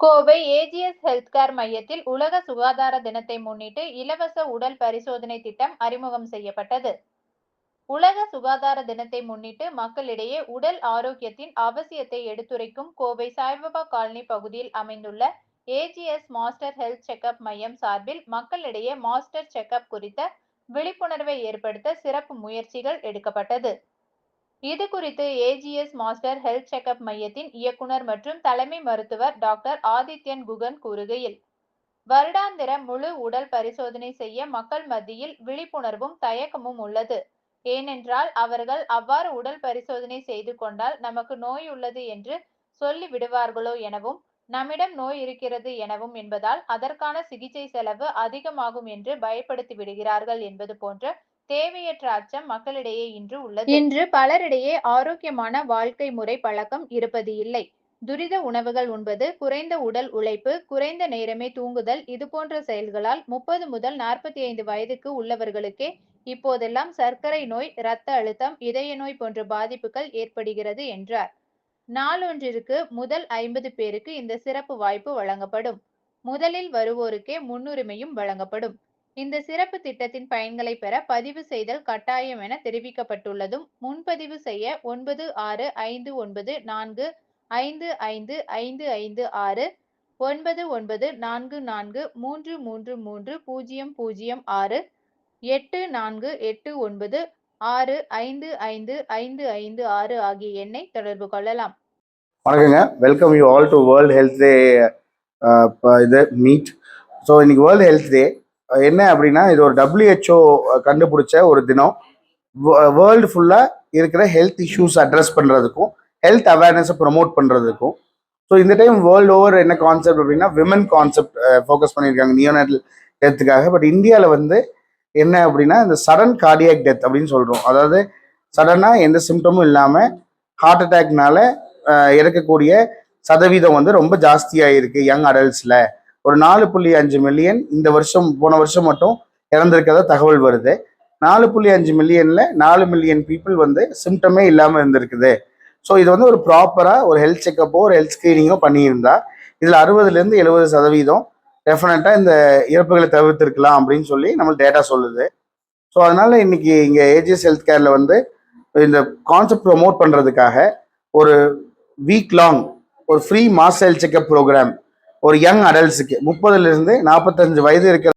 Kovai AGS health care மையத்தில் உலக சுகாதார தினத்தை முன்னிட்டு இலவச உடல் பரிசோதனை திட்டம் அறிமுகம் செய்யப்பட்டது. உலக சுகாதார தினத்தை முன்னிட்டு மக்களிடையே உடல் ஆரோக்கியத்தின் அவசியத்தை எடுத்துரைக்கும் கோவை சாய்பாபா காலனி பகுதியில் அமைந்துள்ள ஏஜிஎஸ் மாஸ்டர் ஹெல்த் செக்கப் மையம் சார்பில் மக்களிடையே மாஸ்டர் செக்கப் குறித்த விழிப்புணர்வை ஏற்படுத்த சிறப்பு முயற்சிகள் எடுக்கப்பட்டது. இது குறித்து ஏஜிஎஸ் மாஸ்டர் ஹெல்த் செக்அப் மையத்தின் இயக்குனர் மற்றும் தலைமை மருத்துவர் டாக்டர் ஆதித்யன் குகன் கூறுகையில் வருடாந்திர முழு உடல் பரிசோதனை செய்ய மக்கள் மத்தியில் விழிப்புணர்வும் தயக்கமும் உள்ளது. ஏனென்றால் அவர்கள் அவ்வாறு உடல் பரிசோதனை செய்து கொண்டால் நமக்கு நோய் உள்ளது என்று சொல்லி விடுவார்களோ எனவும் நம்மிடம் நோய் இருக்கிறது எனவும் என்பதால் அதற்கான சிகிச்சை செலவு அதிகமாகும் என்று பயப்படுத்தி விடுகிறார்கள் என்பது போன்ற தேவையற்ற அச்சம் மக்களிடையே இன்று உள்ளது. இன்று பலரிடையே ஆரோக்கியமான வாழ்க்கை முறை பழக்கம் இருப்பது இல்லை. துரித உணவுகள் உண்பது குறைந்த உடல் உழைப்பு குறைந்த நேரமே தூங்குதல் இது போன்ற செயல்களால் முப்பது முதல் நாற்பத்தி ஐந்து வயதுக்கு உள்ளவர்களுக்கே இப்போதெல்லாம் சர்க்கரை நோய் இரத்த அழுத்தம் இதய நோய் போன்ற பாதிப்புகள் ஏற்படுகிறது என்றார். நாளொன்றிற்கு முதல் ஐம்பது பேருக்கு இந்த சிறப்பு வாய்ப்பு வழங்கப்படும். முதலில் வருவோருக்கே முன்னுரிமையும் வழங்கப்படும். இந்த சிறப்பு திட்டத்தின் பயன்களை பெற பதிவு செய்தல் கட்டாயம் என தெரிவிக்கப்பட்டுள்ளதும் முன்பதிவு செய்ய ஒன்பது ஆறு ஐந்து ஒன்பது நான்கு ஐந்து ஐந்து ஐந்து ஐந்து ஆறு ஒன்பது ஒன்பது நான்கு நான்கு மூன்று மூன்று மூன்று பூஜ்ஜியம் பூஜ்ஜியம் ஆறு எட்டு நான்கு எட்டு ஒன்பது ஆறு ஐந்து ஐந்து ஐந்து ஐந்து ஆறு ஆகிய எண்ணை தொடர்பு கொள்ளலாம். வணக்கங்க. Welcome you all to world health day இது மீட் ஸோ இன்னைக்கு வேர்ல்டு ஹெல்த் டே என்ன அப்படின்னா இது ஒரு டபிள்யூஹெச்ஓ கண்டுபிடிச்ச ஒரு தினம். வேர்ல்டு ஃபுல்லாக இருக்கிற ஹெல்த் இஷ்யூஸ் அட்ரஸ் பண்ணுறதுக்கும் ஹெல்த் அவேர்னஸை ப்ரொமோட் பண்ணுறதுக்கும் ஸோ இந்த டைம் வேர்ல்டு ஓவர் என்ன கான்செப்ட் அப்படின்னா விமன் கான்செப்ட் ஃபோக்கஸ் பண்ணியிருக்காங்க நியோனேட்டல் டெத்துக்காக பட் இந்தியாவில் வந்து என்ன அப்படின்னா இந்த சடன் கார்டியாக் டெத் அப்படின்னு சொல்கிறோம் அதாவது சடனாக எந்த சிம்டமும் இல்லாமல் ஹார்ட் அட்டாக்னால இறக்கக்கூடிய சதவீதம் வந்து ரொம்ப ஜாஸ்தியாக இருக்குது யங் அடல்ட்ஸில் ஒரு நாலு புள்ளி அஞ்சு மில்லியன் இந்த வருஷம் போன வருஷம் மட்டும் இறந்திருக்கிறதா தகவல் வருது. நாலு புள்ளி அஞ்சு மில்லியனில் நாலு மில்லியன் பீப்புள் வந்து சிம்டமே இல்லாமல் இருந்திருக்குது. ஸோ இது வந்து ஒரு ப்ராப்பராக ஒரு ஹெல்த் செக்கப்போ ஒரு ஹெல்த் ஸ்க்ரீனிங்கோ பண்ணியிருந்தா இதில் அறுபதுலேருந்து எழுபது சதவீதம் டெஃபினட்டாக இந்த இறப்புகளை தவிர்த்திருக்கலாம் அப்படின்னு சொல்லி நம்மளுக்கு டேட்டா சொல்லுது. ஸோ அதனால் இன்னைக்கு இங்கே ஏஜிஎஸ் ஹெல்த் கேரில் வந்து இந்த கான்செப்ட் ப்ரொமோட் பண்ணுறதுக்காக ஒரு வீக் லாங் ஒரு free mass health checkup program ஒரு யங் அடல்ட்ஸுக்கு முப்பதுலேருந்து நாற்பத்தஞ்சு வயது இருக்கிற